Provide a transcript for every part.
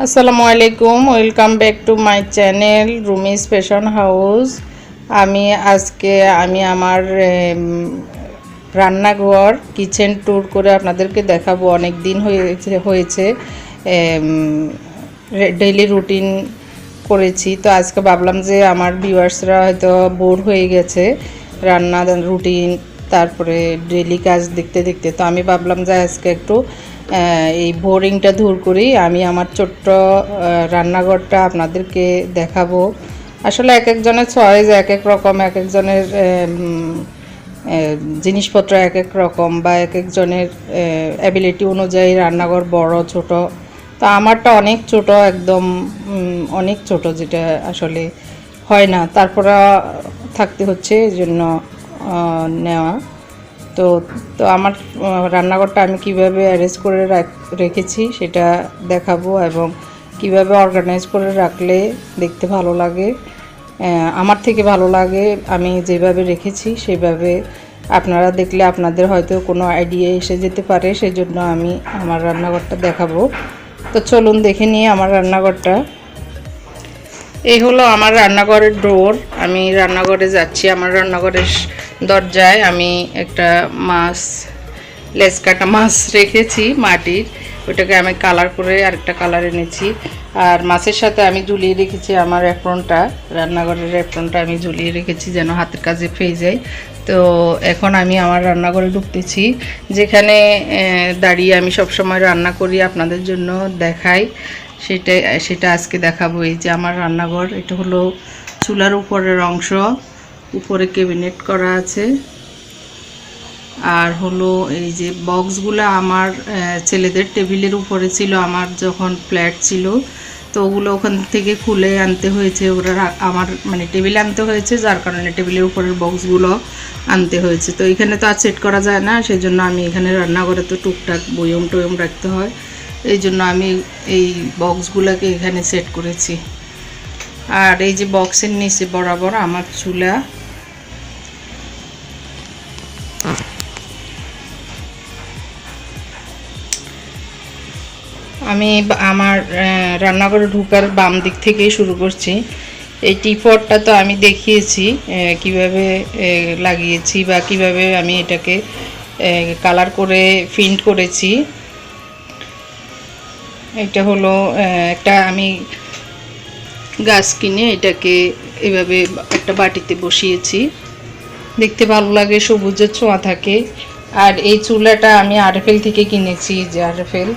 আসসালামু আলাইকুম welcome back to my channel Rumi's fashion house আমি আজকে, আমি আমার রান্নাঘর কিচেন ট্যুর করে আপনাদেরকে দেখাবো। অনেক দিন হয়েছে হয়েছে ডেইলি রুটিন করেছি। তো আজকে ভাবলাম যে আমার ভিউয়ার্সরা হয়তো বোর হয়ে গেছে রান্না রুটিন তারপরে ডেইলি কাজ দেখতে দেখতে। তো আমি ভাবলাম যে আজকে একটু এই বোরিংটা দূর করি। আমি আমার ছোট্ট রান্নাঘরটা আপনাদেরকে দেখাবো। আসলে এক একজনের চয়েস এক এক রকম, এক একজনের জিনিসপত্র এক এক রকম বা এক একজনের অ্যাবিলিটি অনুযায়ী রান্নাঘর বড়, ছোট। তো আমারটা অনেক ছোট, একদম অনেক ছোট, যেটা আসলে হয় না। তারপরে থাকতে হচ্ছে এই জন্য নেওয়া। তো তো আমার রান্নাঘরটা আমি কীভাবে অ্যারেঞ্জ করে রাখ- রেখেছি সেটা দেখাবো এবং কীভাবে অর্গানাইজ করে রাখলে দেখতে ভালো লাগে। আমার থেকে ভালো লাগে, আমি যেভাবে রেখেছি সেভাবে। আপনারা দেখলে আপনাদের হয়তো কোনো আইডিয়া এসে যেতে পারে, সেজন্য আমি আমার রান্নাঘরটা দেখাবো। তো চলুন দেখে নিয়ে আমার রান্নাঘরটা। এই হলো আমার রান্নাঘরের ডোর। আমি রান্নাঘরে যাচ্ছি, আমার রান্নাঘরের দরজায় আমি একটা মাছ, লেজ কাটা মাছ রেখেছি মাটির। ওটাকে আমি কালার করে আরেকটা কালার এনেছি। আর মাছের সাথে আমি ঝুলিয়ে রেখেছি আমার অ্যাপ্রনটা। রান্নাঘরের অ্যাপ্রনটা আমি ঝুলিয়ে রেখেছি যেন হাতের কাজে পেয়ে যায়। তো এখন আমি আমার রান্নাঘরে ঢুকতেছি, যেখানে দাঁড়িয়ে আমি সবসময় রান্না করি, আপনাদের জন্য দেখাই। সেটা সেটা আজকে দেখাবো। এই যে আমার রান্নাঘর, এটা হলো চুলার উপরের অংশ, উপরে ক্যাবিনেট করা আছে। আর হলো এই যে বক্সগুলো আমার ছেলেদের টেবিলের উপরে ছিল, আমার যখন ফ্ল্যাট ছিল। তো ওগুলো ওখান থেকে খুলে আনতে হয়েছে, ওরা আমার মানে টেবিলে আনতে হয়েছে, যার কারণে টেবিলের উপরের বক্সগুলো আনতে হয়েছে। তো এখানে তো আর সেট করা যায় না সেই জন্য আমি এখানে রান্নাঘরে তো টুকটাক বয়ম টয়ম রাখতে হয়। এই জন্য আমি এই বক্সগুলোকে এখানে সেট করেছি। আর এই যে বক্সের নিচে বরাবর আমার চুলা। আমি আমার রান্নাঘরে ঢুকার বাম দিক থেকেই শুরু করছি। এই টিপটটা তো আমি দেখিয়েছি কীভাবে লাগিয়েছি বা কীভাবে আমি এটাকে কালার করে প্রিন্ট করেছি। এটা হলো একটা আমি গাছ কিনে এটাকে এভাবে একটা বাটিতে বসিয়েছি। দেখতে ভালো লাগে, সবুজের ছোঁয়া থাকে। আর এই চুলাটা আমি আরএফএল থেকে কিনেছি যে আরএফএল।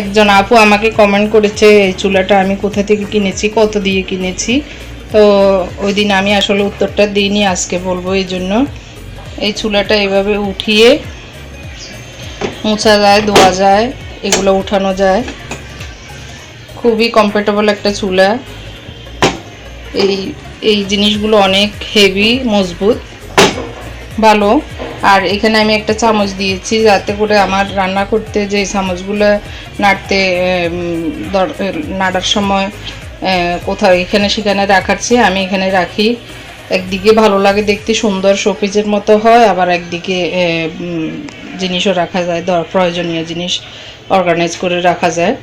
একজন আপু আমাকে কমেন্ট করেছে, এই চুলাটা আমি কোথা থেকে কিনেছি, কত দিয়ে কিনেছি? তো ওই দিন আমি আসলে উত্তরটা দিইনি, আজকে বলব এই জন্য। এই চুলাটা এভাবে উঠিয়ে মোছা যায়, ধোয়া যায়। এগুলো উঠানো যায়। খুবই কমফোর্টেবল একটা চুলা। এই এই জিনিসগুলো অনেক হেভি মজবুত, ভালো। আর এখানে আমি একটা চামচ দিয়েছি যাতে করে আমার রান্না করতে যে চামচগুলো নাড়তে নাড়ার সময় কোথাও এখানে সেখানে রাখার চেয়ে আমি এখানে রাখি। একদিকে ভালো লাগে দেখতে, সুন্দর শোপিজের মতো হয়, আবার একদিকে জিনিসও রাখা যায় প্রয়োজনীয় জিনিস। অর্গানাইজ করে রাখা যায়।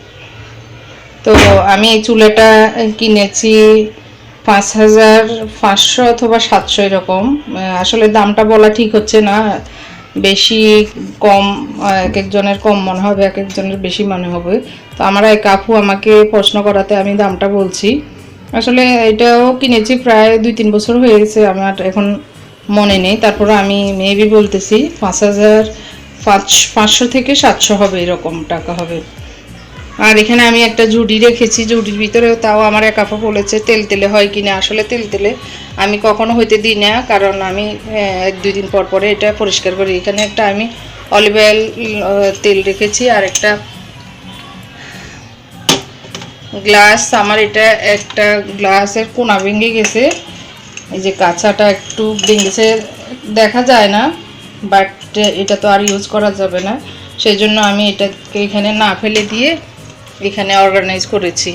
তো আমি এই চুলাটা কিনেছি পাঁচ হাজার পাঁচশো অথবা সাতশো এরকম। আসলে দামটা বলা ঠিক হচ্ছে না। বেশি কম, এক একজনের কম মনে হবে, এক একজনের বেশি মনে হবে। তো আমার এক আপু আমাকে প্রশ্ন করাতে আমি দামটা বলছি। আসলে এটাও কিনেছি প্রায় দুই তিন বছর হয়ে গেছে, আমার এখন মনে নেই। তারপরে আমি মেবি বলতেছি পাঁচ হাজার পাঁচ, পাঁচশো থেকে সাতশো হবে এরকম টাকা হবে। আর এখানে আমি একটা ঝুড়ি রেখেছি ঝুড়ির ভিতরেও তাও আমার এক আপা বলেছে, তেল তেলে হয় কি না? আসলে তেল তেলে আমি কখনো হইতে দিই না, কারণ আমি এক দুই দিন পর পরে এটা পরিষ্কার করি। এখানে একটা আমি অলিভ অয়েল তেল রেখেছি, আর একটা গ্লাস আমার এটা একটা গ্লাসের কোনা ভেঙে গেছে। এই যে কাঁচাটা একটু ভেঙেছে, দেখা যায় না। বাট এটা তো আর ইউজ করা যাবে না। সেই জন্য আমি এটাকে এখানে না ফেলে দিয়ে এখানে অর্গানাইজ করেছি।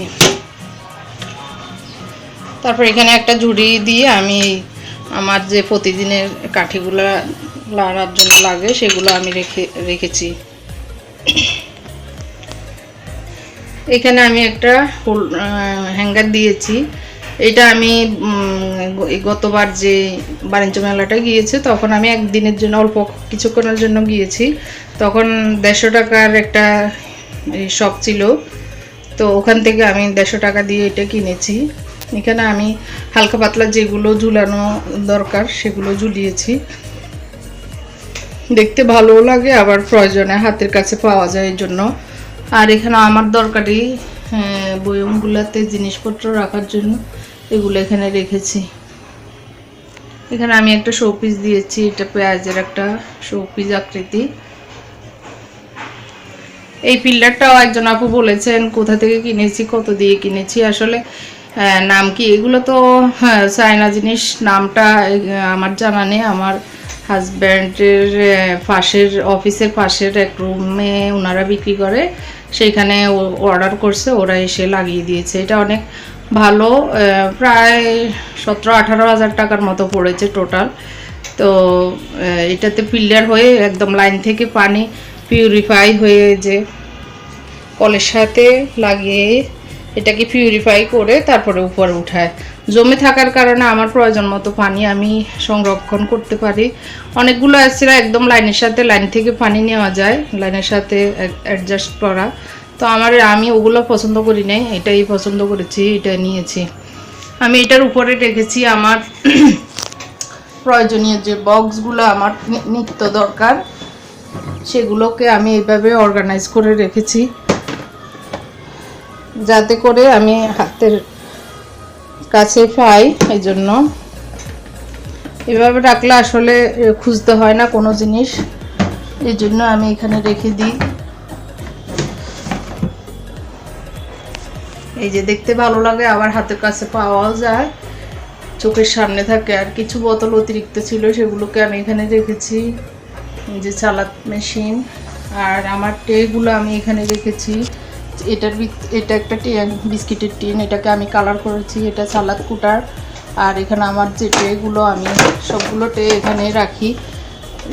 তারপর এখানে একটা ঝুড়ি দিয়ে আমি আমার যে প্রতিদিনের কাঠিগুলো লাগার জন্য লাগে, সেগুলো আমি রেখে, রেখেছি। এখানে আমি একটা হ্যাঙ্গার দিয়েছি। এটা আমি গতবার যে বাণিজ্য মেলাটা গিয়েছে, তখন আমি একদিনের জন্য, অল্প কিছুক্ষণের জন্য গিয়েছি। তখন দেড়শো টাকার একটা শপ ছিল। তো ওখান থেকে আমি দেড়শো টাকা দিয়ে এটা কিনেছি। এখানে আমি হালকা পাতলা যেগুলো ঝুলানো দরকার, সেগুলো ঝুলিয়েছি। দেখতে ভালোও লাগে, আবার প্রয়োজনে হাতের কাছে পাওয়া যায় এই জন্য। আর এখানে আমার দরকারি বয়মগুলাতে জিনিসপত্র রাখার জন্য এগুলো এখানে রেখেছি। এখানে আমি একটা শোপিস দিয়েছি এটা পেঁয়াজের একটা শোপিস আকৃতি। এই পিল্লারটাও একজন আপু বলেছেন কোথা থেকে কিনেছি কত দিয়ে কিনেছি আসলে আহ, নাম কি এগুলো তো হ্যাঁ, চায়না জিনিস নামটা আমার জানা নেই আমার হাজব্যান্ডের পাশের অফিসের পাশের এক রুমে ওনারা বিক্রি করে। সেইখানে অর্ডার করছে, ওরা এসে লাগিয়ে দিয়েছে। এটা অনেক ভালো প্রায় সতেরো আঠারো হাজার টাকার মতো পড়েছে টোটাল তো এটাতে পিল্লার হয়ে একদম লাইন থেকে পানি পিউরিফাই হয়ে যে কলের সাথে লাগিয়ে এটাকে পিউরিফাই করে তারপরে উপরে উঠায়। জমে থাকার কারণে আমার প্রয়োজন মতো পানি আমি সংরক্ষণ করতে পারি। অনেকগুলো আছে একদম লাইনের সাথে লাইন থেকে পানি নেওয়া যায়, লাইনের সাথে অ্যাডজাস্ট করা। তো আমার আমি ওগুলো পছন্দ করি নাই, এটাই পছন্দ করেছি, এটা নিয়েছি। আমি এটার উপরে রেখেছি আমার প্রয়োজনীয় যে বক্সগুলো আমার নিত্য দরকার, সেগুলোকে আমি এইভাবে অর্গানাইজ করে রেখেছি। যাতে করে আমি হাতের কাছে পাই এই জন্য এভাবে রাখলে আসলে খুঁজতে হয় না কোনো জিনিস। এই জন্য আমি এখানে রেখে দিই। এই যে দেখতে ভালো লাগে, আবার হাতের কাছে পাওয়াও যায়। চোখের সামনে থাকে, আর কিছু বোতল অতিরিক্ত ছিল, সেগুলোকে আমি এখানে রেখেছি। এই যে চালাত মেশিন, আর আমার ট্রেগুলো আমি এখানে রেখেছি। এটার এটা একটা টিন বিস্কিটের টিন, এটাকে আমি কালার করেছি, এটা সালাদ কুটার আর এখানে আমার যে ট্রেগুলো আমি সবগুলো ট্রে এখানে রাখি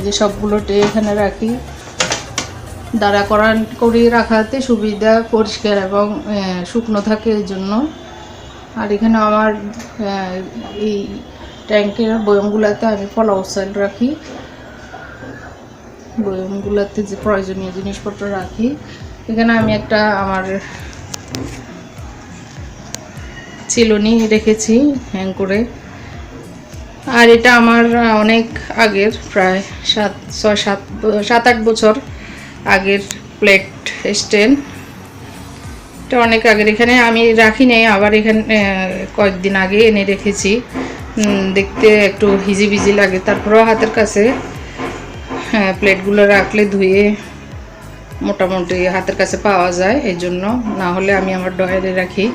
যে সবগুলো ট্রে এখানে রাখি। দাঁড়া করান করে রাখাতে সুবিধা, পরিষ্কার এবং শুকনো থাকে এই জন্য। আর এখানে আমার এই ট্যাঙ্কের বয়মগুলোতে আমি পোলাও চাল রাখি। বয়মগুলোতে যে প্রয়োজনীয় জিনিসপত্র রাখি। এখানে আমি একটা আমার চিলনি রেখেছি হ্যাং করে। আর এটা আমার অনেক আগের, প্রায় সাত, ছয়, সাত সাত আট বছর আগের প্লেট স্ট্যান্ড এটা অনেক আগের, এখানে আমি রাখি নেই, আবার এখানে কয়েকদিন আগে এনে রেখেছি। দেখতে একটু হিজি বিজি লাগে। তারপরেও হাতের কাছে হ্যাঁ প্লেটগুলো রাখলে ধুয়ে মোটামুটি হাতের কাছে পাওয়া যায়, এই জন্য। না হলে আমি আমার ডয়ারে রাখি।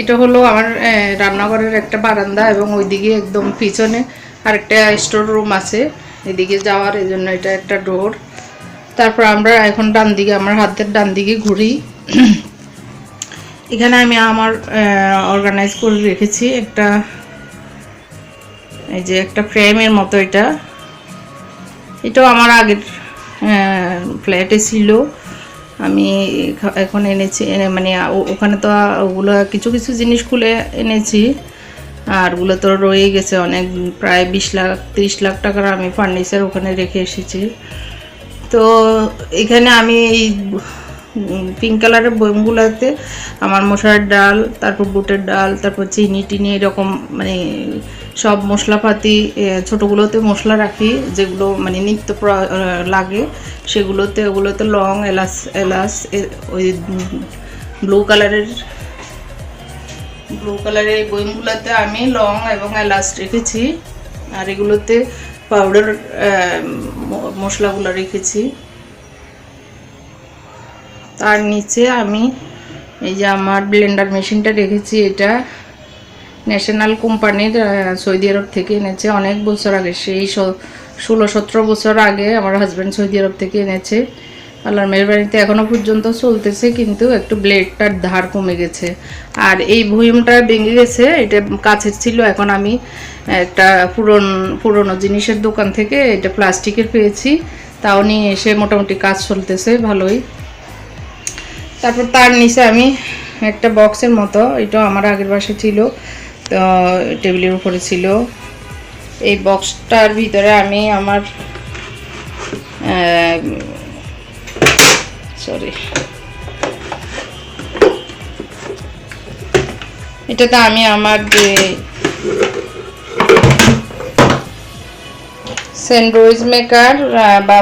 এটা হলো আমার রান্নাঘরের একটা বারান্দা এবং ওইদিকে একদম পিছনে আরেকটা স্টোর রুম আছে। এদিকে যাওয়ার এই জন্য এটা একটা ডোর তারপর আমরা এখন ডান দিকে, আমার হাতের ডান দিকে ঘুরি। এখানে আমি আমার অর্গানাইজ করে রেখেছি একটা, এই যে একটা ফ্রেমের মতো এটা। এটাও আমার আগের ফ্ল্যাটে ছিল। আমি এখা- এখন এনেছি, এনে মানে ওখানে তো ওগুলো কিছু কিছু জিনিস খুলে এনেছি। আর ওগুলো তো রয়ে গেছে অনেক, প্রায় বিশ লাখ, তিরিশ লাখ টাকার আমি ফার্নিচার ওখানে রেখে এসেছি। তো এখানে আমি এই পিঙ্ক কালারের বইমগুলোতে আমার মশার ডাল, তারপর বুটের ডাল, তারপর চিনি টিনি এরকম মানে সব মশলাপাতি ছোটোগুলোতে মশলা রাখি, যেগুলো মানে নিত্য লাগে, সেগুলোতে, ওগুলোতে লং, এলাচ এলাচ ওই ব্লু কালারের ব্লু কালারের বইমগুলোতে আমি লং এবং এলাচ রেখেছি, আর এগুলোতে পাউডার মশলাগুলো রেখেছি। তার নিচে আমি এই যে আমার ব্লেন্ডার মেশিনটা রেখেছি, এটা ন্যাশনাল কোম্পানির সৌদি আরব থেকে এনেছে। অনেক বছর আগে, সেই ষোলো, সতেরো বছর আগে আমার হাজব্যান্ড সৌদি আরব থেকে এনেছে। আল্লাহর মেয়ের বাড়িতে এখনও পর্যন্ত চলতেছে, কিন্তু একটু ব্লেডটার ধার কমে গেছে। আর এই ভুইমটা ভেঙে গেছে, এটা কাছের ছিল, এখন আমি একটা পুরন, পুরনো জিনিসের দোকান থেকে এটা প্লাস্টিকের পেয়েছি। তাও নিয়ে এসে মোটামুটি কাজ চলতেছে, ভালোই। তারপর তার নিচে আমি একটা বক্সের মতো এটা আমার আগের বাসে ছিল। তো টেবিলের উপরে ছিল। এই বক্সটার ভিতরে আমি আমার সরি এটাতে আমি আমার যে স্যান্ডউইচ মেকার বা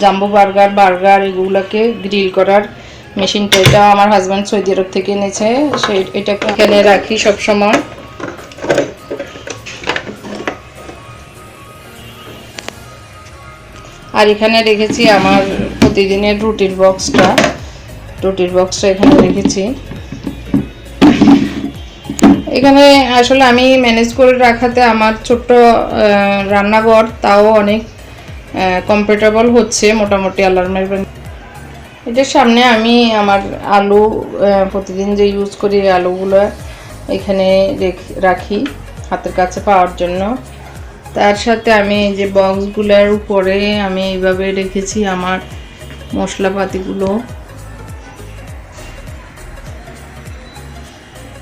জাম্বো বার্গার বার্গার, এগুলোকে গ্রিল করার মেশিনটা এটা আমার হাজব্যান্ড সৌদি আরব থেকে এনেছে। সেই এটা এখানে রাখি সব সময় আর এখানে রেখেছি আমার প্রতিদিনের রুটির বক্সটা রুটির বক্সটা এখানে রেখেছি। এখানে আসলে আমি ম্যানেজ করে রাখাতে আমার ছোট্ট রান্নাঘর, তাও অনেক কমফোর্টেবল হচ্ছে। মোটামুটি আল্লাহর এটার সামনে আমি আমার আলু প্রতিদিন যে ইউজ করি আলুগুলো এখানে রেখ- হাতের কাছে পাওয়ার জন্য। তার সাথে আমি যে বক্সগুলোর উপরে আমি এইভাবে রেখেছি আমার মশলাপাতিগুলো।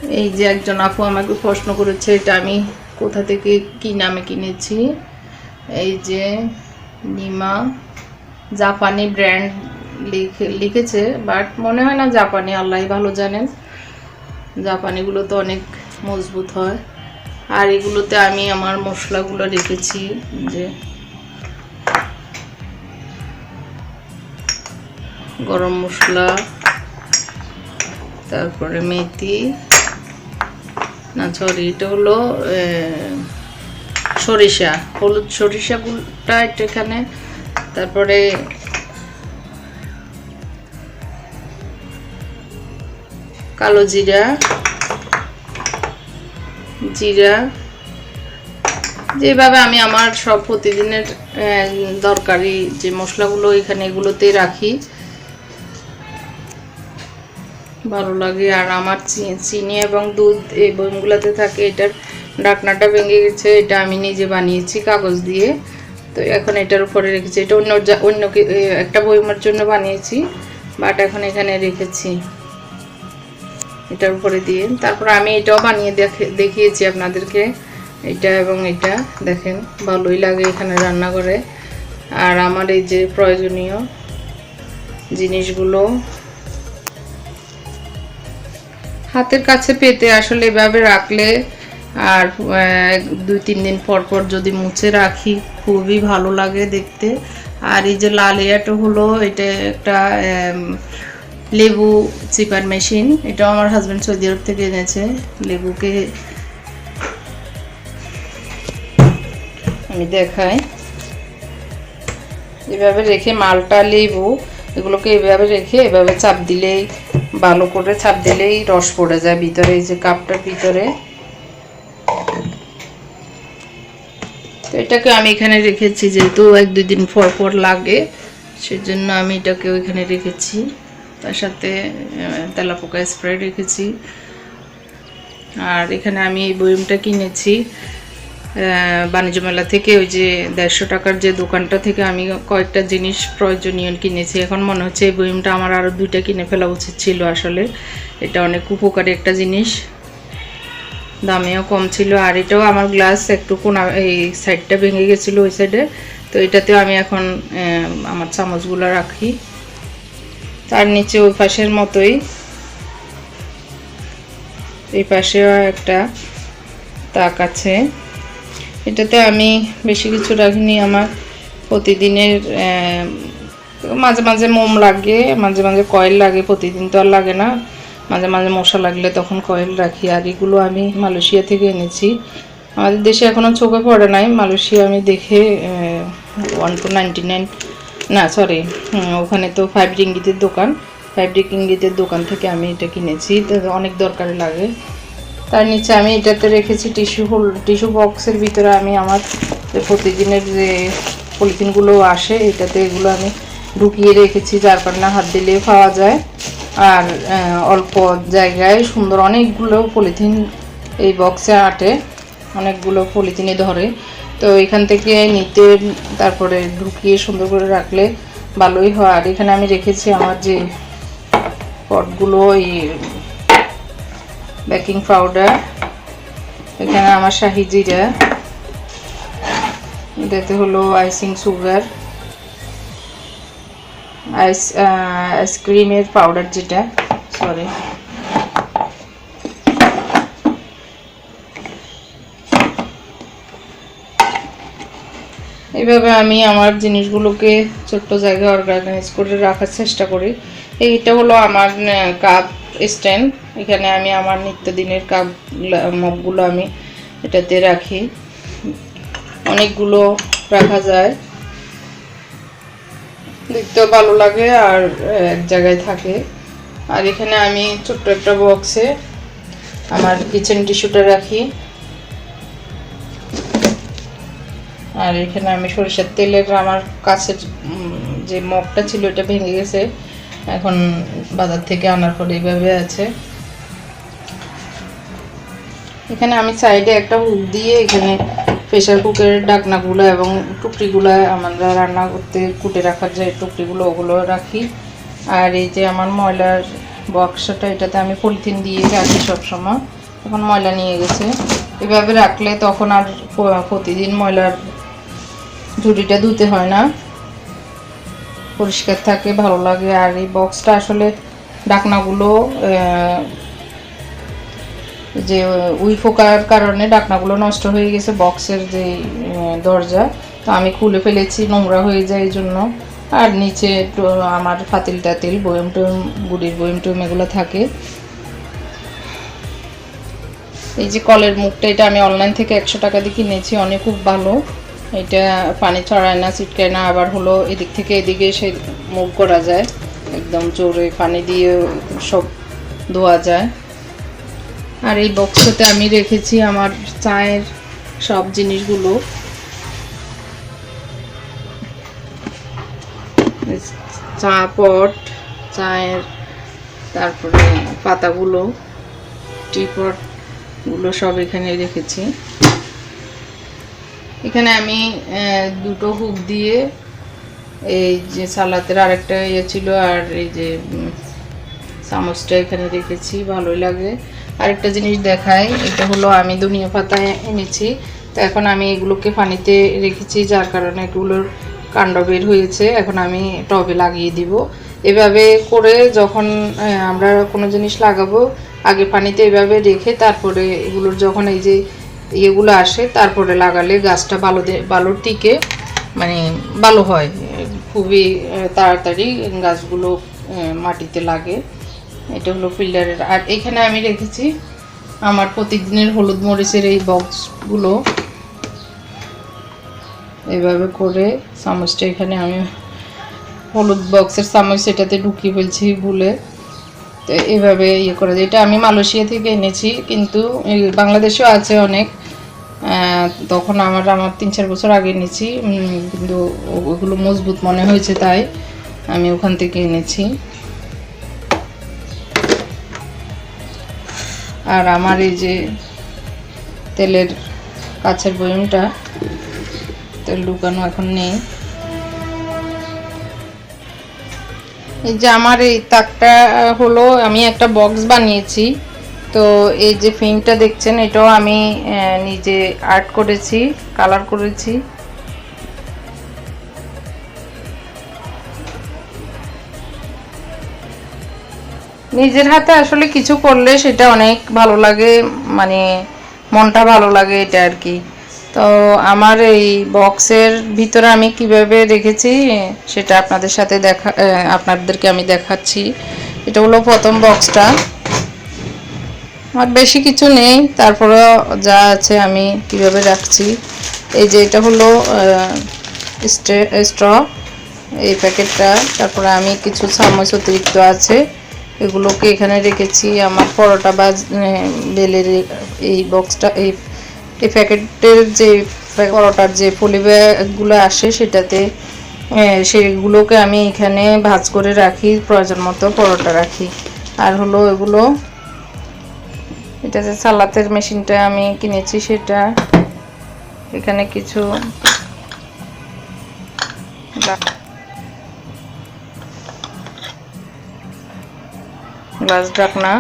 এই যে একজন আপু আমাকে প্রশ্ন করেছে, এটা আমি কোথা থেকে কি নামে কিনেছি? এই যে নিমা, জাপানি ব্র্যান্ড লিখে, লিখেছে বাট মনে হয় না জাপানি আল্লাহ ভালো জানেন। জাপানিগুলো তো অনেক মজবুত হয়। আর এগুলোতে আমি আমার মশলাগুলো রেখেছি, যে গরম মশলা, তারপরে মেথি, না সরি এটা হলো সরিষা, হলুদ সরিষাগুলোটা এটা এখানে, তারপরে কালো জিরা জিরা। যেভাবে আমি আমার সব প্রতিদিনের দরকারি যে মশলাগুলো এখানে এগুলোতে রাখি, ভালো লাগে। আর আমার চিনি এবং দুধ এই বইমগুলোতে থাকে, এটার ডাকনাটা ভেঙে গেছে, এটা আমি নিজে বানিয়েছি কাগজ দিয়ে। তো এখন এটার উপরে রেখেছি। এটা অন্য অন্য একটা বইমের জন্য বানিয়েছি বাট এখন এখানে রেখেছি। এটার উপরে দিয়ে। তারপর আমি এটাও বানিয়ে দেখে দেখিয়েছি আপনাদেরকে। এটা এবং এটা, দেখেন, ভালোই লাগে এখানে রান্না করে। আর আমার এই যে প্রয়োজনীয় জিনিসগুলো, হাতের কাছে পেতে আসলে এভাবে রাখলে আর দুই, তিন দিন পর পর যদি মুছে রাখি, খুবই ভালো লাগে দেখতে। আর এই যে লাল এয়াটা হলো, এটা একটা লেবু চিপার মেশিন, এটাও আমার হাজব্যান্ড সৌদি আরব থেকে এনেছে। লেবুকে আমি দেখাই। এভাবে রেখে মালটা লেবু, এগুলোকে এভাবে রেখে এভাবে চাপ দিলেই, ভালো করে চাপ দিলেই রস পড়ে যায় ভিতরে, এই যে কাপটার ভিতরে। তো এটাকে আমি এখানে রেখেছি, যেহেতু এক দুই দিন পর পর লাগে, সেজন্য আমি এটাকে ওইখানে রেখেছি। তার সাথে তেলাপোকা স্প্রে রেখেছি। আর এখানে আমি এই বয়মটা কিনেছি বাণিজ্য মেলা থেকে। ওই যে দেড়শো টাকার যে দোকানটা থেকে আমি কয়েকটা জিনিস প্রয়োজনীয় কিনেছি। এখন মনে হচ্ছে এই বয়মটা আমার আরও দুইটা কিনে ফেলা উচিত ছিল আসলে। এটা অনেক উপকারী একটা জিনিস। দামেও কম ছিল। আর এটাও আমার গ্লাস একটু কোনা এই সাইডটা ভেঙে গেছিল ওই সাইডে তো এটাতেও আমি এখন আমার চামচগুলো রাখি। তার নিচে ওই পাশের মতোই। এই পাশেও একটা তাক আছে। এটাতে আমি বেশি কিছু রাখিনি, আমার প্রতিদিনের মাঝে মাঝে মোম লাগে, মাঝে মাঝে কয়েল লাগে, প্রতিদিন তো আর লাগে না। মাঝে মাঝে মশা লাগলে তখন কয়েল রাখি, আর এগুলো আমি মালয়েশিয়া থেকে এনেছি। আমাদের দেশে এখনও চোখে পড়ে নাই, মালয়েশিয়া আমি দেখে ওয়ান টু নাইনটি নাইন না সরি ওখানে তো ফাইভ রিঙ্গিতের দোকান। ফাইভ রিঙ্গিতের দোকান থেকে আমি এটা কিনেছি অনেক দরকারি লাগে। তার নিচে আমি এটাতে রেখেছি টিস্যু হোল, টিস্যু বক্সের ভিতরে আমি আমার প্রতিদিনের যে পলিথিনগুলো আসে, এটাতে এগুলো আমি ঢুকিয়ে রেখেছি, যার কারণে হাত দিলে পাওয়া যায়। আর অল্প জায়গায় সুন্দর অনেকগুলো পলিথিন এই বক্সে আটে, অনেকগুলো পলিথিনে ধরে। তো এখান থেকে নিতে, তারপরে ঢুকিয়ে সুন্দর করে রাখলে ভালোই হয়। আর এখানে আমি রেখেছি আমার যে পটগুলো, এই বেকিং পাউডার। এখানে আমার শাহি জিরা। এটাতে হলো আইসিং সুগার। আইস আইসক্রিমের পাউডার যেটা সরি এইভাবে আমি আমার জিনিসগুলোকে ছোট্ট জায়গায় অর্গানাইজ করে রাখার চেষ্টা করি। এইটা হলো আমার কাপ স্ট্যান্ড এখানে আমি আমার নিত্যদিনের কাপ মগগুলো আমি এটাতে রাখি। অনেকগুলো রাখা যায়। দেখতেও ভালো লাগে আর এক জায়গায় থাকে। আর এখানে আমি ছোট্ট একটা বক্সে আমার কিচেন টিস্যুটা রাখি। আর এখানে আমি সরিষার তেলের আমার কাছের যে মগটা ছিল এটা ভেঙে গেছে। এখন বাজার থেকে আনার পরে এইভাবে আছে। এখানে আমি সাইডে একটা হুক দিয়ে এখানে প্রেশার কুকারের ডাকনাগুলো এবং টুকরিগুলো আমরা রান্না করতে কুটে রাখার যে টুকরিগুলো, ওগুলো রাখি। আর এই যে আমার ময়লার বক্সটা, এটাতে আমি পলিথিন দিয়ে রাখি সবসময়। এখন ময়লা নিয়ে গেছে। এভাবে রাখলে তখন আর প্রতিদিন ময়লার ঝুড়িটা ধুতে হয় না। পরিষ্কার থাকে, ভালো লাগে। আর এই বক্সটা আসলে ডাকনাগুলো যে উই ফোকার কারণে ডাকনাগুলো নষ্ট হয়ে গেছে বক্সের যে দরজা। তো আমি খুলে ফেলেছি, নোংরা হয়ে যায় এই জন্য আর নিচে আমার ফাতিল টাতিল বয়ম টয়ম গুড়ির বয়ম টয়ম এগুলো থাকে। এই যে কলের মুখটা, এটা আমি অনলাইন থেকে একশো টাকা দিয়ে কিনেছি, অনেক খুব ভালো। এটা পানি ছড়ায় না, ছিটকায় না, আবার হলো এদিক থেকে এদিকে সে মুখ করা যায়। একদম জোরে পানি দিয়ে সব ধোয়া যায়। আর এই বক্সটাতে আমি রেখেছি আমার চায়ের সব জিনিসগুলো। চা পট, চায়ের, তারপরে পাতাগুলো টি পট গুলো সব এখানে রেখেছি। এখানে আমি দুটো হুক দিয়ে এই যে সালাতের আরেকটা ইয়ে ছিল আর এই যে চামচটা এখানে রেখেছি, ভালোই লাগে। আরেকটা জিনিস দেখাই, এটা হলো আমি দুনিয়া পাতা এনেছি। তো এখন আমি এগুলোকে পানিতে রেখেছি, যার কারণে এগুলোর কাণ্ড বের হয়েছে। এখন আমি টবে লাগিয়ে দিব। এভাবে করে যখন আমরা কোনো জিনিস লাগাবো আগে পানিতে এভাবে রেখে তারপরে এগুলোর যখন এই যে ইয়েগুলো আসে, তারপরে লাগালে গাছটা ভালো দে- ভালো টিকে মানে ভালো হয়। খুবই তাড়াতাড়ি গাছগুলো মাটিতে লাগে। এটা হলো ফিল্টারের। আর এখানে আমি রেখেছি আমার প্রতিদিনের হলুদ মরিচের এই বক্সগুলো। এভাবে করে চামচটা এখানে আমি হলুদ বক্সের চামচ এটাতে ঢুকিয়ে ফেলছি ভুলে। তো এইভাবে ইয়ে করে দিই। এটা আমি মালয়েশিয়া থেকে এনেছি, কিন্তু বাংলাদেশেও আছে অনেক। তখন আমার আমার তিন চার বছর আগে এনেছি কিন্তু ওগুলো মজবুত মনে হয়েছে তাই আমি ওখান থেকে এনেছি। আর আমার এই যে তেলের কাছের বয়মটা, তেল লুকানো এখন নেই। এই যে আমার এই তাকটা হলো আমি একটা বক্স বানিয়েছি। তো এই যে ফিনটা দেখছেন, এটাও আমি নিজে আর্ট করেছি, কালার করেছি। নিজের হাতে আসলে কিছু করলে সেটা অনেক ভালো লাগে মানে মনটা ভালো লাগে এটা আর কি। তো আমার এই বক্সের ভিতরে আমি কীভাবে রেখেছি, সেটা আপনাদের সাথে দেখা আপনাদেরকে আমি দেখাচ্ছি। এটা হলো প্রথম বক্সটা। আমার বেশি কিছু নেই, তারপরে যা আছে আমি কীভাবে রাখছি। এই যে এটা হলো স্ট্র, এই প্যাকেটটা। তারপরে আমি কিছু চামচ অতিরিক্ত আছে, এগুলোকে এখানে রেখেছি। আমার পরোটা বা বেলের এই বক্সটা, এই এই প্যাকেটের যে পরোটার যে পলি ব্যাগগুলো আসে সেটাতে সেগুলোকে আমি এখানে ভাজ করে রাখি, প্রয়োজন মতো পরোটা রাখি। আর হলো এগুলো, এটা যে সালাতের মেশিনটা আমি কিনেছি সেটা, এখানে কিছু গ্লাস ঢাকনা।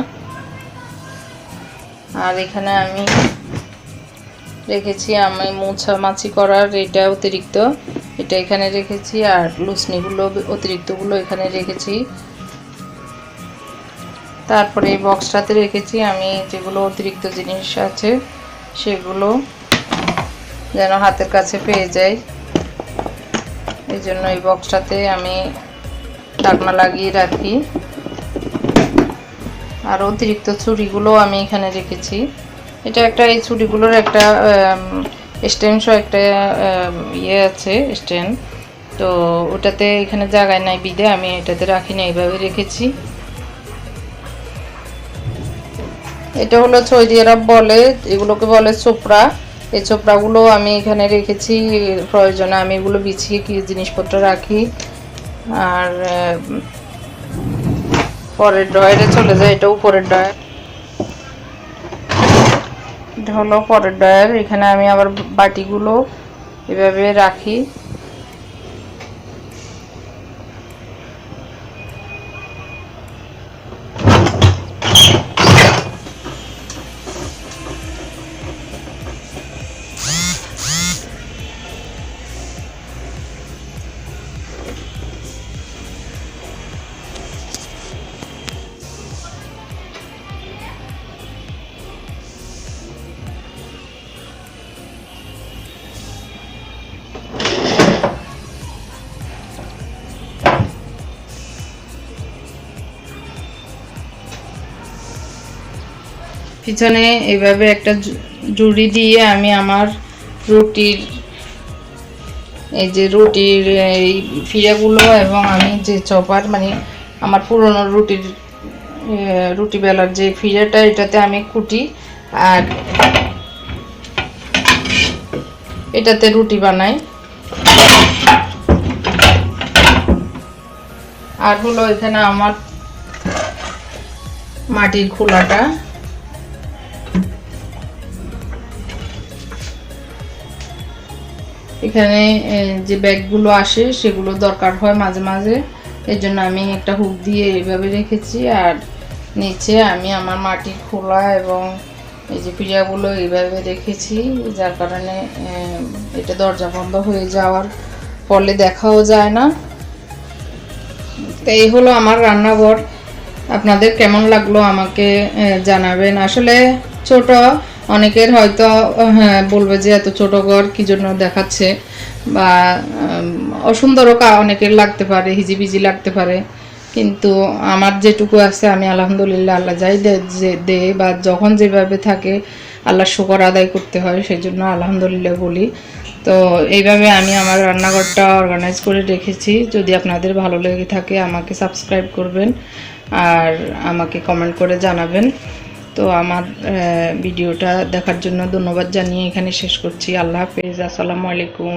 আর এখানে আমি রেখেছি, আমি মোছামাছি করার এটা অতিরিক্ত। এটা এখানে রেখেছি আর লুসনিগুলো, অতিরিক্তগুলো এখানে রেখেছি। তারপরে এই বক্সটাতে রেখেছি আমি যেগুলো অতিরিক্ত জিনিস আছে, সেগুলো যেন হাতের কাছে পেয়ে যাই এই জন্য এই বক্সটাতে আমি ঢাকনা লাগিয়ে রাখি। আর অতিরিক্ত ছুরিগুলো আমি এখানে রেখেছি। এটা একটা এই ছুটিগুলোর একটা স্ট্যান্ড সহ একটা ইয়ে আছে স্ট্যান্ড তো ওটাতে এখানে জায়গায় নাই বিদে, আমি এটাতে রাখি না এইভাবে রেখেছি। এটা হলো সৌদিরা বলে, এগুলোকে বলে চোপড়া এই চোপড়াগুলো আমি এখানে রেখেছি, প্রয়োজনে আমি এগুলো বিছিয়ে কি জিনিসপত্র রাখি। আর পরের ড্রয়ারে চলে যায় এটা উপরের ড্রয়ার। এটা হলো পরের ড্রয়ার এখানে আমি আবার বাটিগুলো এভাবে রাখি। পিছনে এভাবে একটা জুড়ি দিয়ে আমি আমার রুটির, এই যে রুটির এই ফিরাগুলো এবং আমি যে চপার মানে আমার পুরনো রুটির রুটি বেলার যে ফিরাটা, এটাতে আমি কুটি আর এটাতে রুটি বানাই। আর হলো এখানে আমার মাটির খোলাটা। এখানে যে ব্যাগগুলো আসে, সেগুলো দরকার হয় মাঝে মাঝে। এর জন্য আমি একটা হুক দিয়ে এইভাবে রেখেছি। আর নিচে আমি আমার মাটির খোলা এবং এই যে পিড়াগুলো এইভাবে রেখেছি, যার কারণে এটা দরজা বন্ধ হয়ে যাওয়ার ফলে দেখাও যায় না। তো এই হলো আমার রান্নাঘর। আপনাদের কেমন লাগল আমাকে জানাবেন। আসলে ছোট অনেকের হয়তো হ্যাঁ বলবে যে এত ছোট ঘর কি জন্য দেখাচ্ছে? বা অসুন্দরও কা অনেকের লাগতে পারে, হিজিবিজি লাগতে পারে। কিন্তু আমার যেটুকু আছে, আমি আলহামদুলিল্লাহ আল্লাহ যাই দে বা যখন যেভাবে থাকে আল্লাহ শুকর আদায় করতে হয় সেই জন্য আলহামদুলিল্লাহ বলি। তো এইভাবে আমি আমার রান্নাঘরটা অর্গানাইজ করে রেখেছি। যদি আপনাদের ভালো লেগে থাকে, আমাকে সাবস্ক্রাইব করবেন আর আমাকে কমেন্ট করে জানাবেন। তো আমার ভিডিওটা দেখার জন্য ধন্যবাদ জানিয়ে এখানে শেষ করছি। আল্লাহ হাফেজ আসসালামু আলাইকুম।